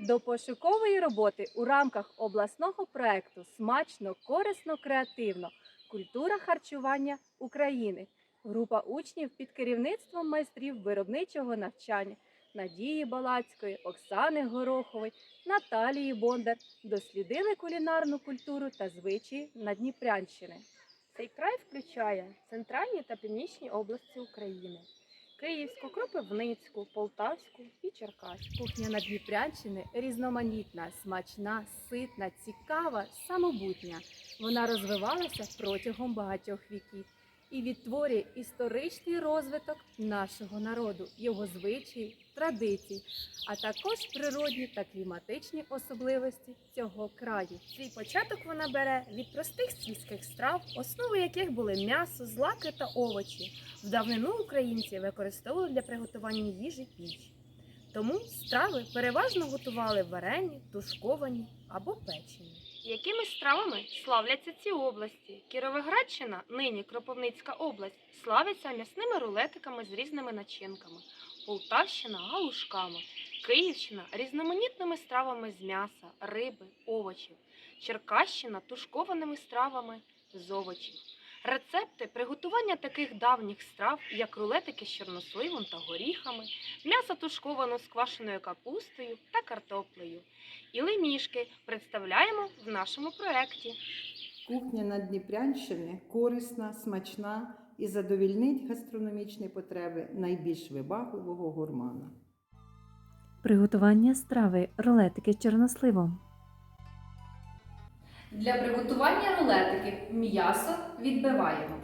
До пошукової роботи у рамках обласного проекту Смачно, корисно, креативно. Культура харчування України. Група учнів під керівництвом майстрів виробничого навчання Надії Балацької, Оксани Горохової, Наталії Бондар дослідили кулінарну культуру та звичаї Надніпрянщини. Цей край включає центральні та північні області України, Київську, Кропивницьку, Полтавську і Черкаську. Кухня Надніпрянщини різноманітна, смачна, ситна, цікава, самобутня. Вона розвивалася протягом багатьох віків і відтворює історичний розвиток нашого народу, його звичаї, традицій, а також природні та кліматичні особливості цього краю. Свій початок вона бере від простих сільських страв, основи яких були м'ясо, злаки та овочі. В давнину українці використовували для приготування їжі піч. Тому страви переважно готували варені, тушковані або печені. Якими стравами славляться ці області? Кіровоградщина, нині Кропивницька область, славиться м'ясними рулетиками з різними начинками. Полтавщина галушками, Київщина різноманітними стравами з м'яса, риби, овочів, Черкащина тушкованими стравами з овочів. Рецепти приготування таких давніх страв, як рулетики з чорносливом та горіхами, м'ясо тушковано з квашеною капустою та картоплею. І лемішки представляємо в нашому проєкті. Кухня Надніпрянщини корисна, смачна і задовільнить гастрономічні потреби найбільш вибагливого гурмана. Приготування страви рулетики з чорносливом. Для приготування рулетиків м'ясо відбиваємо.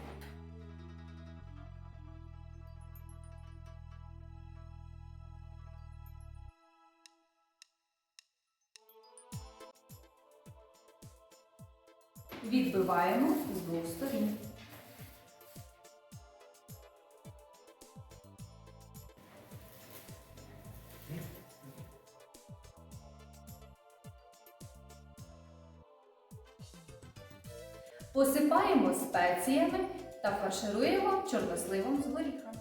Відбиваємо з двох сторін. Та фаршируємо чорносливом з горіха.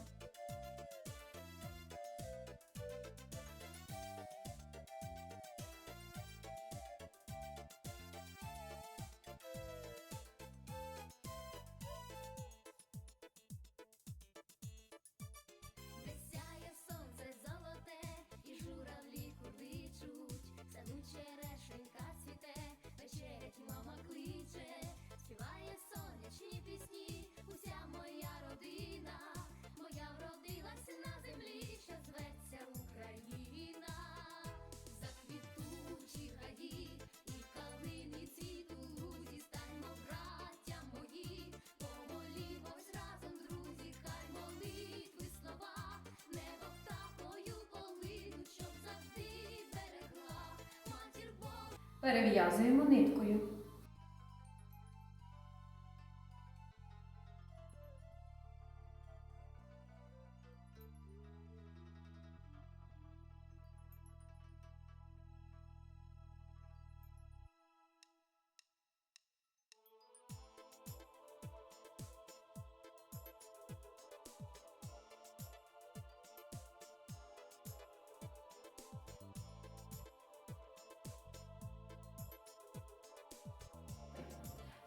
Перев'язуємо ниткою.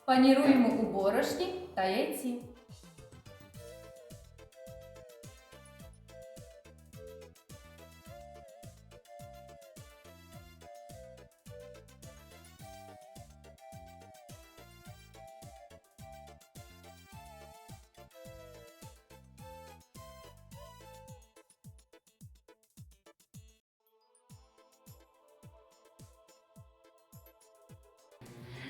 Паніруємо у борошні та яйці.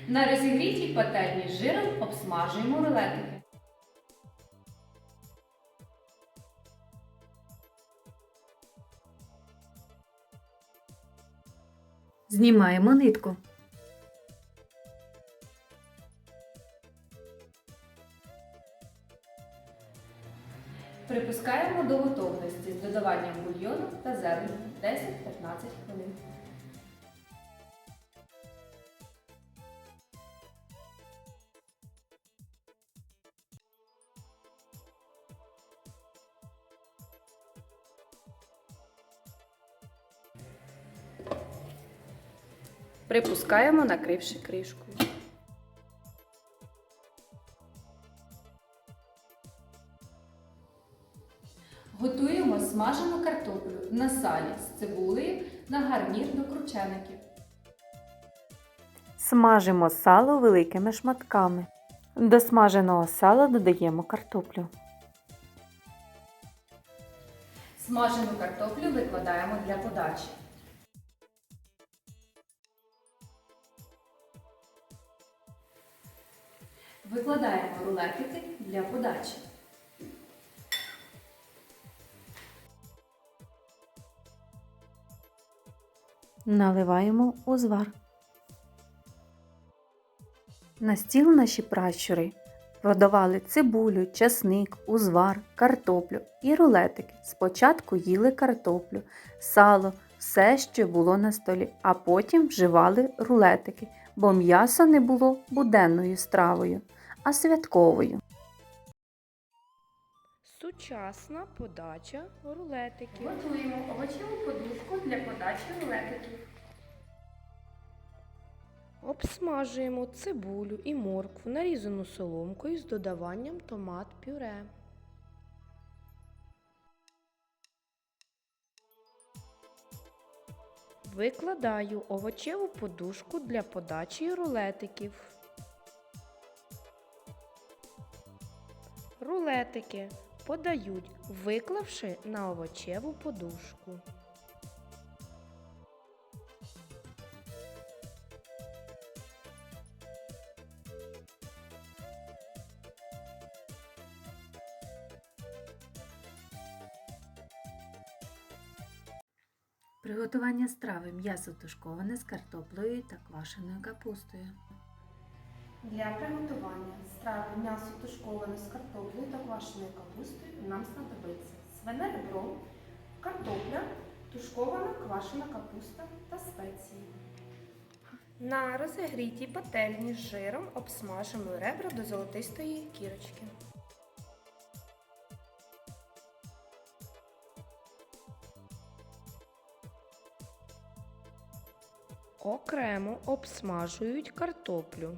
На розігрітій пательні з жиром обсмажуємо рулетики. Знімаємо нитку. Припускаємо до готовності з додаванням бульйону та зелені 10-15 хвилин. Припускаємо, накривши кришкою. Готуємо смажену картоплю на салі з цибулею на гарнір до кручеників. Смажимо сало великими шматками. До смаженого сала додаємо картоплю. Смажену картоплю викладаємо для подачі. Викладаємо рулетики для подачі. Наливаємо узвар. На стіл наші пращури продавали цибулю, часник, узвар, картоплю і рулетики. Спочатку їли картоплю, сало, все, що було на столі, а потім вживали рулетики, бо м'ясо не було буденною стравою, а святковою. Сучасна подача рулетиків. Готуємо овочеву подушку для подачі рулетиків. Обсмажуємо цибулю і моркву, нарізану соломкою з додаванням томат пюре. Викладаю овочеву подушку для подачі рулетиків. Рулетики подають, виклавши на овочеву подушку. Приготування страви м'ясо тушковане з картоплею та квашеною капустою. Для приготування страви м'ясо тушковане з картоплею та квашеною капустою нам знадобиться свине ребро, картопля, тушкована квашена капуста та спеції. На розігрітій пательні з жиром обсмажимо ребра до золотистої кірочки. Окремо обсмажують картоплю.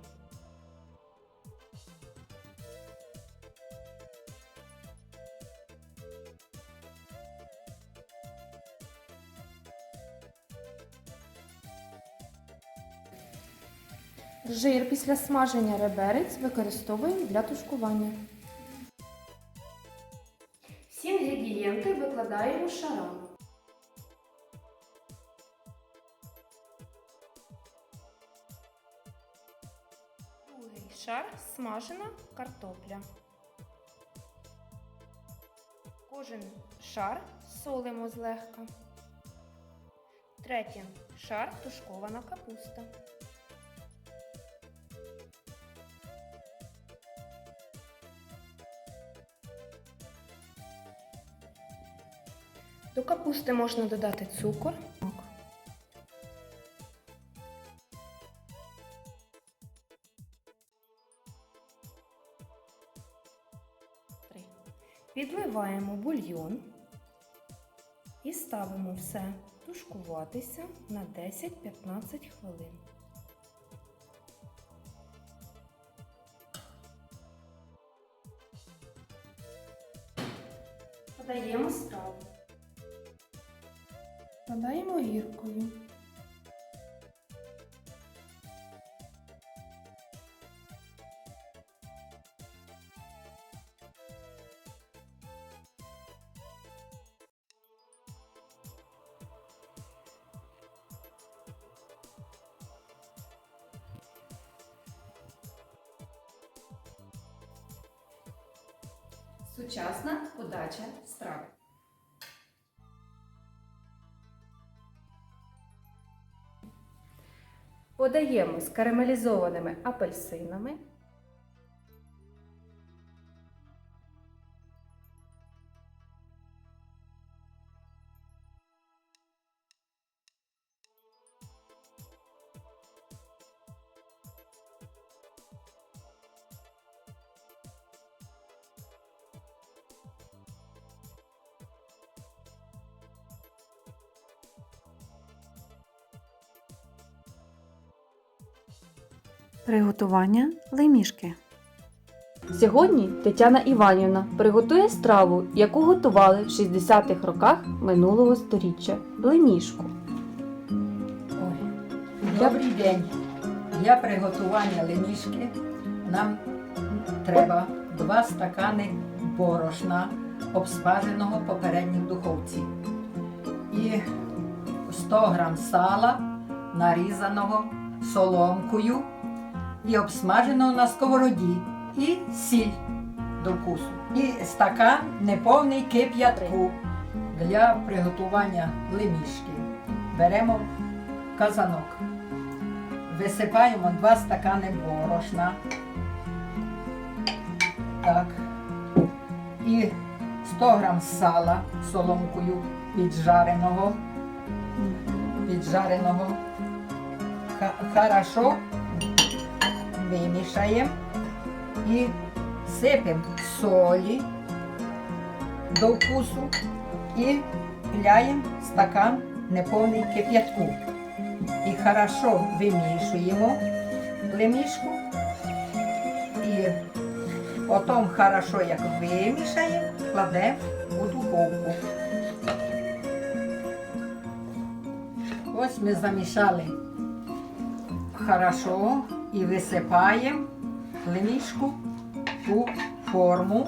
Жир після смаження реберець використовуємо для тушкування. Всі інгредієнти викладаємо шарами. Другий шар смажена картопля. Кожен шар солимо злегка. Третє шар тушкована капуста. Капусти можна додати цукор. Підливаємо бульйон і ставимо все тушкуватися на 10-15 хвилин. Подаємо страву. Подаємо гіркою. Сучасна подача страв. Подаємо з карамелізованими апельсинами. Приготування лемішки. Сьогодні Тетяна Іванівна приготує страву, яку готували в 60-х роках минулого сторіччя блемішку. Ой, Добрий день. Для приготування ленішки нам треба 2 стакани борошна, обсмаженого попередньо в духовці. І 100 грам сала, нарізаного соломкою і обсмаженого на сковороді. І сіль до вкусу. І стакан неповний кип'ятку для приготування лемішки. Беремо казанок. Висипаємо 2 стакани борошна. Так. І 100 грам сала соломкою піджареного. Піджареного. Хорошо вимішаємо і сипемо солі до вкусу і пляємо стакан неповний кип'ятку і хорошо вимішуємо лемішку. І потім хорошо як вимішаємо, кладемо у духовку. Ось ми замішали хорошо і висипаємо лемішку у форму.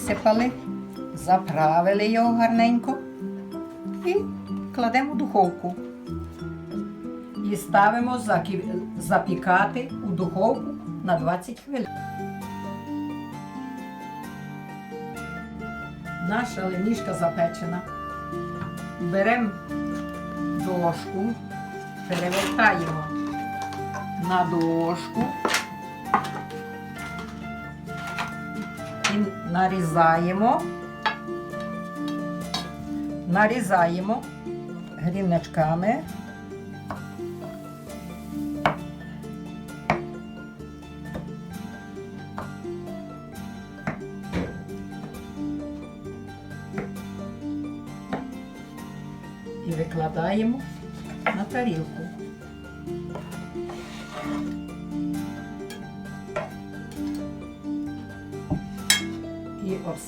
Висипали, заправили його гарненько і кладемо в духовку. І ставимо запікати у духовку на 20 хвилин. Наша ленішка запечена. Беремо дошку, перевертаємо на дошку. Нарізаємо, нарізаємо гріночками. І викладаємо на тарілку.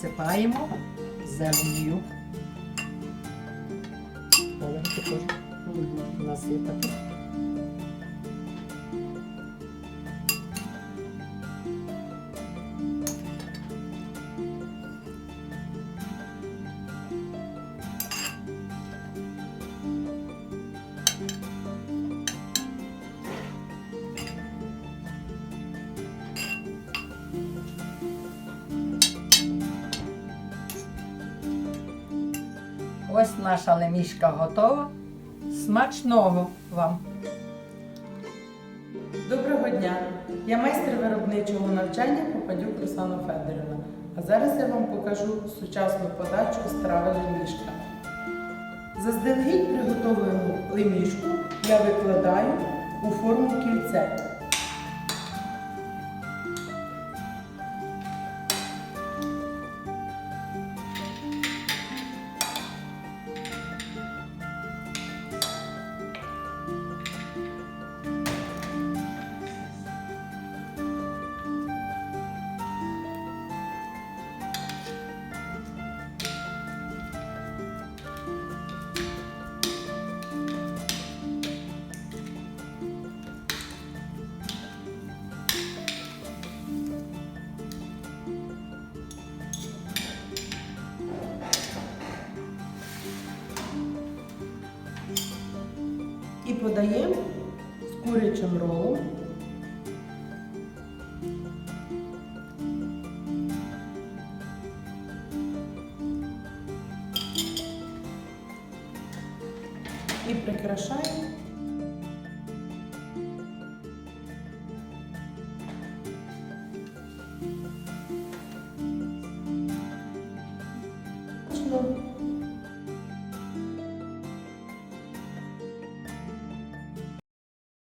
Обсипаємо У нас теж насипати. Ось наша лемішка готова. Смачного вам! Доброго дня! Я майстер виробничого навчання Попадюк Руслана Федорівна. А зараз я вам покажу сучасну подачу страви лемішка. Заздалегідь приготовлену лемішку я викладаю у форму кільце. Курячим ролом. І прикрашаємо